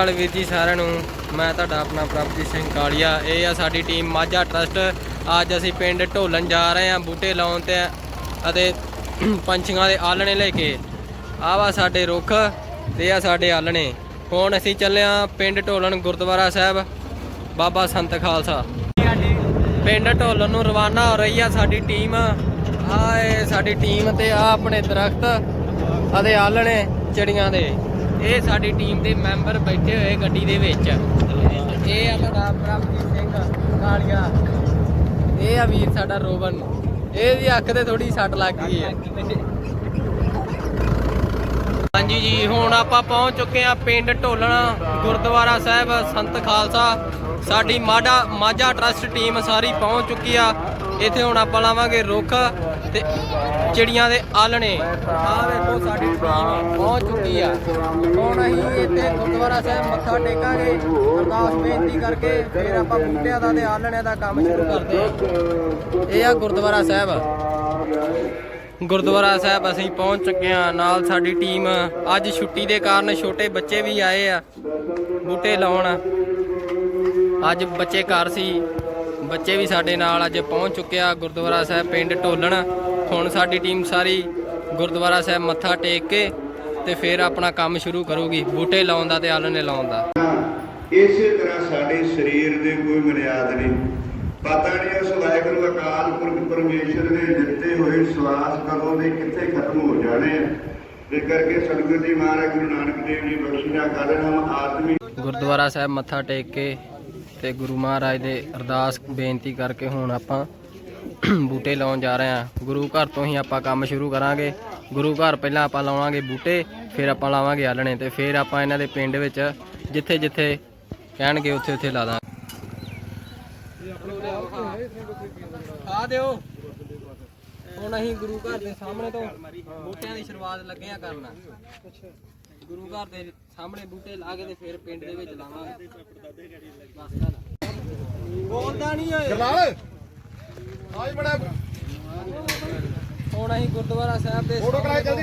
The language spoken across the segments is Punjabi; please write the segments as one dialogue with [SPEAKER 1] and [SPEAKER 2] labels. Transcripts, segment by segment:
[SPEAKER 1] ਨਾਲ ਵੀਰ ਜੀ ਸਾਰਿਆਂ ਨੂੰ। ਮੈਂ ਤੁਹਾਡਾ ਆਪਣਾ ਪ੍ਰਭਜੀਤ ਸਿੰਘ ਕਾਲੀਆ। ਇਹ ਆ ਸਾਡੀ ਟੀਮ ਮਾਝਾ ਟਰਸਟ। ਅੱਜ ਅਸੀਂ ਪਿੰਡ ਢੋਲਣ ਜਾ ਰਹੇ ਹਾਂ, ਬੂਟੇ ਲਾਉਣ ਤੇ ਅਤੇ ਪੰਛੀਆਂ ਦੇ ਆਲਣੇ ਲੈ ਕੇ। ਆਵਾ ਸਾਡੇ ਰੁੱਖ ਤੇ ਆ ਸਾਡੇ ਆਲਣੇ ਹੁਣ ਅਸੀਂ ਚੱਲੇ ਹਾਂ ਪਿੰਡ ਢੋਲਣ ਗੁਰਦੁਆਰਾ ਸਾਹਿਬ, ਬਾਬਾ ਸੰਤ ਖਾਲਸਾ। ਪਿੰਡ ਢੋਲਣ ਨੂੰ ਰਵਾਨਾ ਹੋ ਰਹੀ ਆ ਸਾਡੀ ਟੀਮ। ਆਏ ਸਾਡੀ ਟੀਮ ਤੇ ਆ ਆਪਣੇ ਦਰਖਤ ਅਤੇ ਆਲਣੇ ਚਿੜੀਆਂ ਦੇ। ਇਹ ਸਾਡੀ ਟੀਮ ਦੇ ਮੈਂਬਰ ਬੈਠੇ ਹੋਏ ਗੱਡੀ ਦੇ ਵਿੱਚ। ਇਹ ਆ ਸਾਡਾ ਪ੍ਰਭਜੀਤ ਸਿੰਘ ਕਾਲੀਆ। ਇਹ ਆ ਵੀਰ ਸਾਡਾ ਰੋਬਨ ਇਹਦੀ ਅੱਖ ਤੇ ਥੋੜੀ ਸੱਟ ਲੱਗ ਗਈ ਹੈ। ਹਾਂਜੀ ਜੀ, ਹੁਣ ਆਪਾਂ ਪਹੁੰਚ ਚੁੱਕੇ ਆ ਪਿੰਡ ਢੋਲਣਾ, ਗੁਰਦੁਆਰਾ ਸਾਹਿਬ, ਸੰਤ ਖਾਲਸਾ। ਸਾਡੀ ਮਾਝਾ ਮਾਝਾ ਟਰਸਟ ਟੀਮ ਸਾਰੀ ਪਹੁੰਚ ਚੁੱਕੀ ਆ। ਇੱਥੇ ਹੁਣ ਆਪਾਂ ਲਾਵਾਂਗੇ ਰੁੱਖ। ਤੇ ਚਿੜੀਆਂ ਦੇ ਆਲਣੇ। ਆਹ ਵੇਖੋ, ਸਾਡੀ ਟੀਮ ਪਹੁੰਚ ਚੁੱਕੀ ਆ। ਹੁਣ ਅਸੀਂ ਇੱਥੇ ਗੁਰਦੁਆਰਾ ਸਾਹਿਬ ਮੱਥਾ ਟੇਕਾਂਗੇ। ਅਰਦਾਸ ਬੇਨਤੀ ਕਰਕੇ ਫਿਰ ਆਪਾਂ ਬੂਟਿਆਂ ਦਾ ਤੇ ਆਲਣਿਆਂ ਦਾ ਕੰਮ ਸ਼ੁਰੂ ਕਰਦੇ ਆ ਇਹ ਆ ਗੁਰਦੁਆਰਾ ਸਾਹਿਬ। ਗੁਰਦੁਆਰਾ ਸਾਹਿਬ ਅਸੀਂ ਪਹੁੰਚ ਚੁੱਕੇ ਹਾਂ। ਨਾਲ ਸਾਡੀ ਟੀਮ ਅੱਜ ਛੁੱਟੀ ਦੇ ਕਾਰਨ ਛੋਟੇ ਬੱਚੇ ਵੀ ਆਏ ਆ ਬੂਟੇ ਲਾਉਣ। ਅੱਜ ਬੱਚੇ ਘਰ ਸੀ। ਬੱਚੇ ਵੀ ਸਾਡੇ ਨਾਲ ਅੱਜ ਪਹੁੰਚ ਚੁੱਕੇ ਆ ਗੁਰਦੁਆਰਾ ਸਾਹਿਬ ਪਿੰਡ ਢੋਲਣ। ਹੁਣ ਸਾਡੀ ਟੀਮ ਸਾਰੀ ਗੁਰਦੁਆਰਾ ਸਾਹਿਬ ਮੱਥਾ ਟੇਕ ਕੇ ਤੇ ਫਿਰ ਆਪਣਾ ਕੰਮ ਸ਼ੁਰੂ ਕਰੂਗੀ ਬੂਟੇ ਲਾਉਣ ਦਾ ਤੇ ਆਲਣੇ ਲਾਉਣ ਦਾ।
[SPEAKER 2] ਇਸੇ ਤਰ੍ਹਾਂ ਸਾਡੇ ਸਰੀਰ ਦੇ ਕੋਈ ਮਰਿਆਦ ਨਹੀਂ। ਪਤਾ ਨਹੀਂ ਉਸ ਵਾਹਿਗੁਰੂ ਅਕਾਲ ਪੁਰਖ ਪਰਮੇਸ਼ਰ ਦੇ ਦਿੱਤੇ ਹੋਏ ਸਵਾਸ ਕਦੋਂ ਦੇ ਕਿੱਥੇ ਖਤਮ ਹੋ ਜਾਣੇ ਆ। ਇਸ ਕਰਕੇ ਸਤਿਗੁਰੂ ਜੀ ਮਹਾਰਾਜ ਗੁਰੂ ਨਾਨਕ ਦੇਵ ਜੀ ਬਖਸ਼ਿਆ ਕਰਨ ਆਦਮੀ
[SPEAKER 1] ਗੁਰਦੁਆਰਾ ਸਾਹਿਬ ਮੱਥਾ ਟੇਕ ਕੇ ਤੇ ਗੁਰੂ ਮਹਾਰਾਜ ਦੇ ਅਰਦਾਸ ਬੇਨਤੀ ਕਰਕੇ ਹੁਣ ਆਪਾਂ ਬੂਟੇ ਲਾਉਣ ਜਾ ਰਹੇ ਹਾਂ। ਗੁਰੂ ਘਰ ਤੋਂ ਹੀ ਆਪਾਂ ਕੰਮ ਸ਼ੁਰੂ ਕਰਾਂਗੇ। ਗੁਰੂ ਘਰ ਪਹਿਲਾਂ ਆਪਾਂ ਲਾਵਾਂਗੇ ਬੂਟੇ, ਫਿਰ ਆਪਾਂ ਲਾਵਾਂਗੇ ਆਲਣੇ ਤੇ ਫਿਰ ਆਪਾਂ ਇਹਨਾਂ ਦੇ ਪਿੰਡ ਵਿੱਚ ਜਿੱਥੇ ਜਿੱਥੇ ਕਹਿਣਗੇ ਉੱਥੇ ਉੱਥੇ ਲਾ ਦਾਂਗੇ। ਆ ਦਿਓ। ਹੁਣ ਅਸੀਂ ਗੁਰੂ ਘਰ ਦੇ ਸਾਹਮਣੇ ਤੋਂ ਬੂਟਿਆਂ ਦੀ ਸ਼ੁਰੂਆਤ ਲੱਗੇ ਆ ਕਰਨਾ। ਗੁਰੂ ਘਰ ਦੇ ਸਾਹਮਣੇ ਬੂਟੇ ਲਾ ਕੇ ਤੇ ਫਿਰ ਪਿੰਡ ਦੇ ਵਿੱਚ ਲਾਵਾਂਗੇ। ਬੋਲਦਾ ਨਹੀਂ ਓਏ।
[SPEAKER 3] ਜਲਾਲ ਆਜ ਬੜਾ।
[SPEAKER 1] ਹੁਣ ਅਸੀਂ ਗੁਰਦੁਆਰਾ ਸਾਹਿਬ ਦੇ
[SPEAKER 3] ਫੋਟੋ ਕਰਾ ਜਲਦੀ।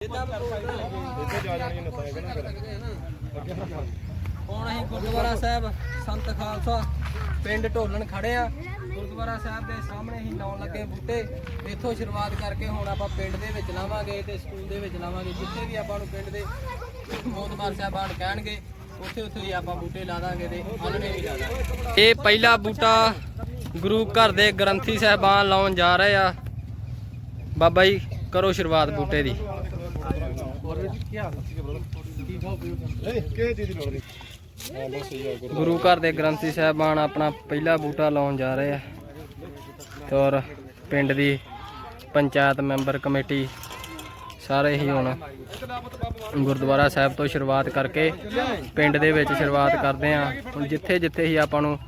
[SPEAKER 3] ਇੱਥੇ ਜਾ ਜਾਣੀ ਨਤਾ
[SPEAKER 1] ਹੁਣ ਅਸੀਂ ਗੁਰਦੁਆਰਾ ਸਾਹਿਬ ਸੰਤ ਖਾਲਸਾ ਪਿੰਡ ਢੋਲਣ ਖੜੇ ਆ। ਗੁਰਦੁਆਰਾ ਸਾਹਿਬ ਦੇ ਸਾਹਮਣੇ ਹੀ ਲਾਉਣ ਲੱਗੇ ਬੂਟੇ। ਇੱਥੋਂ ਸ਼ੁਰੂਆਤ ਕਰਕੇ ਹੁਣ ਆਪਾਂ ਪਿੰਡ ਦੇ ਵਿੱਚ ਲਾਵਾਂਗੇ ਤੇ ਸਕੂਲ ਦੇ ਵਿੱਚ ਲਾਵਾਂਗੇ। ਜਿੱਥੇ ਵੀ ਆਪਾਂ ਨੂੰ ਪਿੰਡ ਦੇ ਮੋਤਬਾਰ ਸਾਹਿਬਾਨ ਕਹਿਣਗੇ ਉੱਥੇ ਉੱਥੇ ਹੀ ਆਪਾਂ ਬੂਟੇ ਲਾ ਦਾਂਗੇ ਤੇ ਆਲਣੇ ਵੀ ਲਾ ਦਾਂਗੇ। ਇਹ ਪਹਿਲਾ ਬੂਟਾ ਗੁਰੂ ਘਰ ਦੇ ਗ੍ਰੰਥੀ ਸਾਹਿਬਾਨ ਲਾਉਣ ਜਾ ਰਹੇ ਆ। ਬਾਬਾ ਜੀ ਕਰੋ ਸ਼ੁਰੂਆਤ ਬੂਟੇ ਦੀ।
[SPEAKER 3] ਨਹੀਂ ਕਿਹ ਚੀਜ਼ ਦੀ ਲੋੜ ਨਹੀਂ ਹਾਂ ਬਸ ਸਹੀ ਆ? ਗੁਰੂ
[SPEAKER 1] ਘਰ ਦੇ ਗ੍ਰੰਥੀ ਸਾਹਿਬਾਨ ਆਪਣਾ ਪਹਿਲਾ ਬੂਟਾ ਲਾਉਣ ਜਾ ਰਹੇ ਆ ਤੇ ਔਰ ਪਿੰਡ ਦੀ ਪੰਚਾਇਤ ਮੈਂਬਰ ਕਮੇਟੀ ਸਾਰੇ ਹੀ ਹੁਣ ਗੁਰਦੁਆਰਾ ਸਾਹਿਬ ਤੋਂ ਸ਼ੁਰੂਆਤ ਕਰਕੇ ਪਿੰਡ ਦੇ ਵਿੱਚ ਸ਼ੁਰੂਆਤ ਕਰਦੇ ਆ ਹੁਣ ਜਿੱਥੇ ਜਿੱਥੇ ਹੀ ਆਪਾਂ ਨੂੰ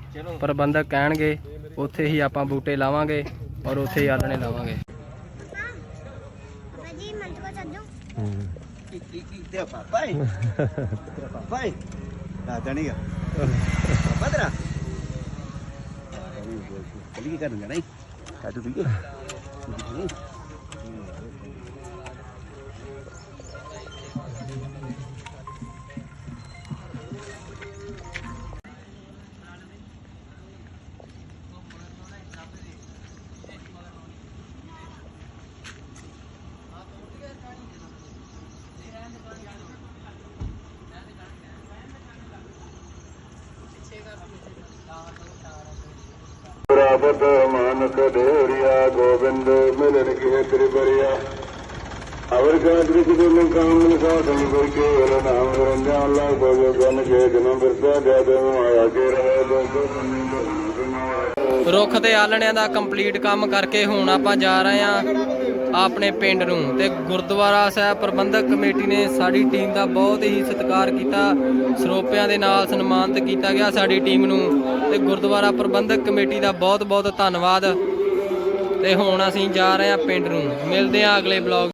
[SPEAKER 1] ਪ੍ਰਬੰਧਕ ਕਹਿਣਗੇ ਉੱਥੇ ਹੀ ਆਪਾਂ ਬੂਟੇ ਲਾਵਾਂਗੇ ਔਰ ਉੱਥੇ ਹੀ ਆਲਣੇ ਲਾਵਾਂਗੇ.
[SPEAKER 4] Teo, papay. papay. Tatani ka. Padra. Kali
[SPEAKER 2] రాజానిగా Bhadra కలిగి కాదు కదా అది ਲਿਖਾ ਤਨ ਕੋਈ ਕੇਵਲ ਨਾਮ ਰੰਜਾਨ ਲਾ ਬੋਲ ਗਨ ਕੇ ਜਨਮ ਬਿਰਤਾ ਜਦ ਮਾਇਆ ਕੇ ਰਹੇ ਲੋਕ
[SPEAKER 1] ਰੁੱਖ ਤੇ ਆਲਣਿਆਂ ਦਾ ਕੰਪਲੀਟ ਕੰਮ ਕਰਕੇ ਹੁਣ ਆਪਾਂ ਜਾ ਰਹੇ ਆ ਆਪਣੇ ਪਿੰਡ ਨੂੰ ਤੇ ਗੁਰਦੁਆਰਾ ਸਾਹਿਬ ਪ੍ਰਬੰਧਕ ਕਮੇਟੀ ਨੇ ਸਾਡੀ ਟੀਮ ਦਾ ਬਹੁਤ ਹੀ ਸਤਿਕਾਰ ਕੀਤਾ, ਸਰੋਪਿਆਂ ਦੇ ਨਾਲ ਸਨਮਾਨਿਤ ਕੀਤਾ ਗਿਆ ਸਾਡੀ ਟੀਮ ਨੂੰ ਤੇ ਗੁਰਦੁਆਰਾ ਪ੍ਰਬੰਧਕ ਕਮੇਟੀ ਦਾ ਬਹੁਤ ਬਹੁਤ ਧੰਨਵਾਦ। ਤੇ ਹੁਣ ਅਸੀਂ ਜਾ ਰਹੇ ਹਾਂ ਪਿੰਡ ਨੂੰ। ਮਿਲਦੇ ਹਾਂ ਅਗਲੇ ਬਲੌਗ